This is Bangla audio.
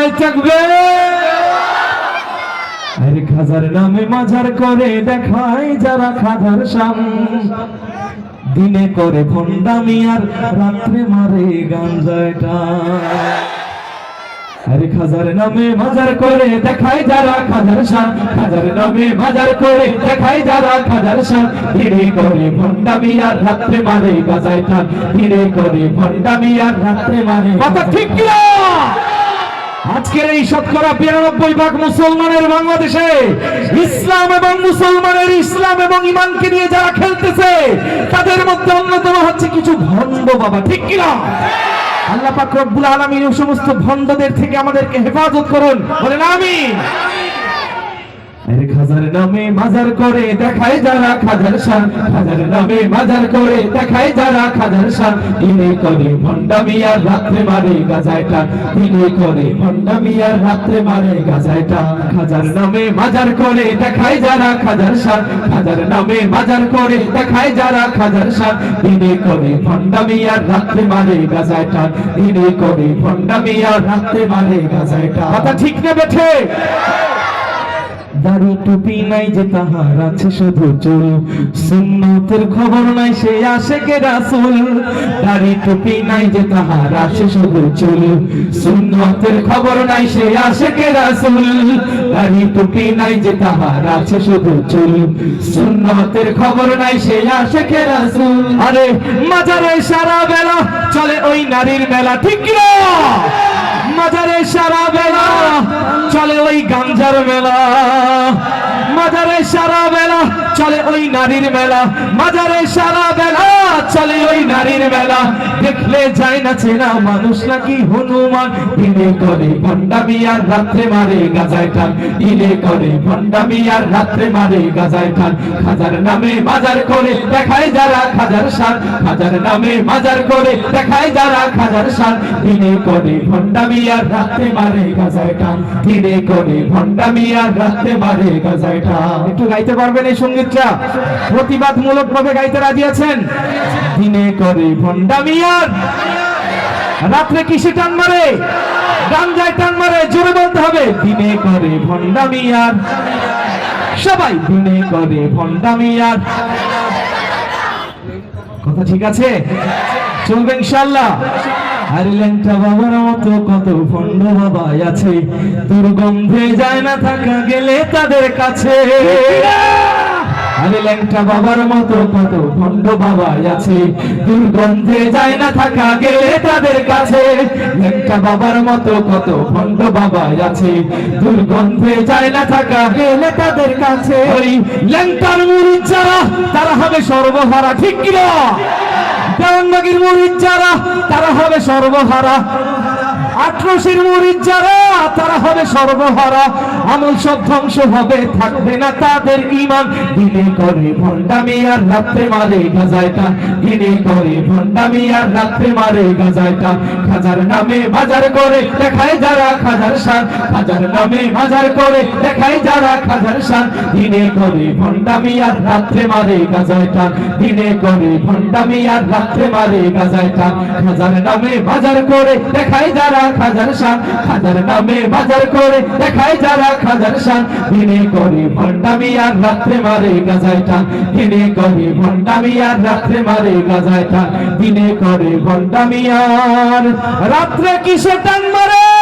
নারায় থাকবে। আরে খাজার নামে মাজার করে দেখায় যারা খাজার সাম দিনে করে ভণ্ডামি আর রাত্রে মারে গাঞ্জাটা আরে খাজার নামে মাজার করে দেখায় যারা খাজার শান খাজার নামে মাজার করে দেখায় যারা খাজার শান ধীরে করে ভণ্ডামি আর রাত্রে মারে গাজায় টান ধীরে করে ভণ্ডামি আর রাত্রে মারে কথা ঠিক কি না? আজকের এই শতকরা বিরানব্বই ভাগ মুসলমানের বাংলাদেশে ইসলাম এবং মুসলমানের ইসলাম এবং ইমানকে নিয়ে যারা খেলতেছে, তাদের মধ্যে অন্যতম হচ্ছে কিছু ভণ্ড বাবা, ঠিক কিনা? আল্লাহ পাক রব্বুল আলামিন সমস্ত ভণ্ডদের থেকে আমাদেরকে হেফাজত করুন। বলেন আরে খাজার নামে মাজার করে, দেখায় যারা খাজার শান। খাজার নামে মাজার করে, দেখায় যারা খাজার শান। দিনে করে ভণ্ডামি আর রাত্রে মারে গাজায় টান। দিনে করে ভণ্ডামি আর রাত্রে মারে গাজায় টান। খাজার নামে মাজার করে, দেখায় যারা খাজার শান। খাজার নামে মাজার করে, দেখায় যারা খাজার শান। দিনে করে ভণ্ডামি আর রাত্রে মারে গাজায় টান। দিনে করে ভণ্ডামি আর রাত্রে মারে গাজায় টান। কথা ঠিক না বেঠে? দাড়ি টুপি নাই যে তাহার আছে শুধু চুল। সুন্নতের খবর নাই সে আসে কে রাসুল। দাড়ি টুপি নাই যে তাহার আছে শুধু চুল। সুন্নতের খবর নাই সে আসে কে রাসুল। দাড়ি টুপি নাই যে তাহার আছে শুধু চুল। সুন্নতের খবর নাই সে আসে কে রাসুল। আরে মাজারে সারা বেলা চলে ওই নারীর মেলা, ঠিক না? মাজারে সারা বেলা ওই গাঞ্জার মেলা মাজারে সারা মেলা চলে ওই নারীর মেলা মাজারে সারা নারীর মেলা দেখলে যায় না চেনা মানুষ নাকি হনুমান। দিনে করে ভণ্ডামি আর রাত্রে মারে গাজায় টান দিনে করে ভণ্ডামি আর রাত্রে মারে গাজায় টান খাজার নামে মাজার করে দেখায় যারা খাজার সার। খাজার নামে মাজার করে দেখায় যারা খাজার সার। দিনে করে ভণ্ডামি আর রাত্রে মারে গাজায় টান দিনে করে ভণ্ডামি আর রাত্রে মারে গাজায় টান একটু গাইতে পারবেন এই সঙ্গীতটা? প্রতিবাদমূলক ভাবে গাইতে রাজি আছেন? দিনে করে ভণ্ডামি আর রাত্রে কিসে টান মারে? গাঞ্জায় টান মারে, জোরে বলতে হবে, দিনে করে ভণ্ডামি আর সবাই দিনে করে ভণ্ডামি আর কথা ঠিক আছে? চলবে ইনশাল্লাহ আরে ল্যাংটা বাবার মতো কত ভণ্ড বাবা আছে। দুর্গন্ধে যায় না থাকা গেলে তাদের কাছে। আরে ল্যাংটা বাবার মতো কত ভণ্ড বাবা আছে। দুর্গন্ধে যায় না থাকা গেলে তাদের কাছে। ল্যাংটা বাবার মতো কত ভণ্ড বাবা আছে। দুর্গন্ধে যায় না থাকা গেলে তাদের কাছে। ওই ল্যাংটার মুড়ির যারা তারা হবে সর্বহারা, ঠিক কিনা? দেওয়ানবাগির মুড়ির যারা তারা হবে সর্বহারা। আটরশির মুড়ির যারা, তারা হবে সর্বহারা। আমল সব ধ্বংস হবে, থাকবে না তাদের ইমান দিনে করে ভণ্ডামি আর রাত্রে মারে গাজায়টা। দিনে করে ভণ্ডামি আর রাত্রে মারে গাজায়টা। খাজার নামে বাজার করে, দেখায় যারা খাজার শান। খাজার নামে বাজার করে, দেখায় যারা খাজার শান। দিনে করে ভণ্ডামি আর রাত্রে মারে গাজায়টা। দিনে করে ভণ্ডামি আর রাত্রে মারে গাজায়টা। খাজার নামে বাজার করে, দেখায় যারা খাজার শান, খাজার নামে বাজার করে দেখায় যারা খাজার শান। দিনে করে ভণ্ডামি আর রাত্রে মারে গাজায় টান। দিনে করে ভণ্ডামি আর রাত্রে মারে গাজায় টান। দিনে করে ভণ্ডামি আর রাত্রে কিসে টান মারে?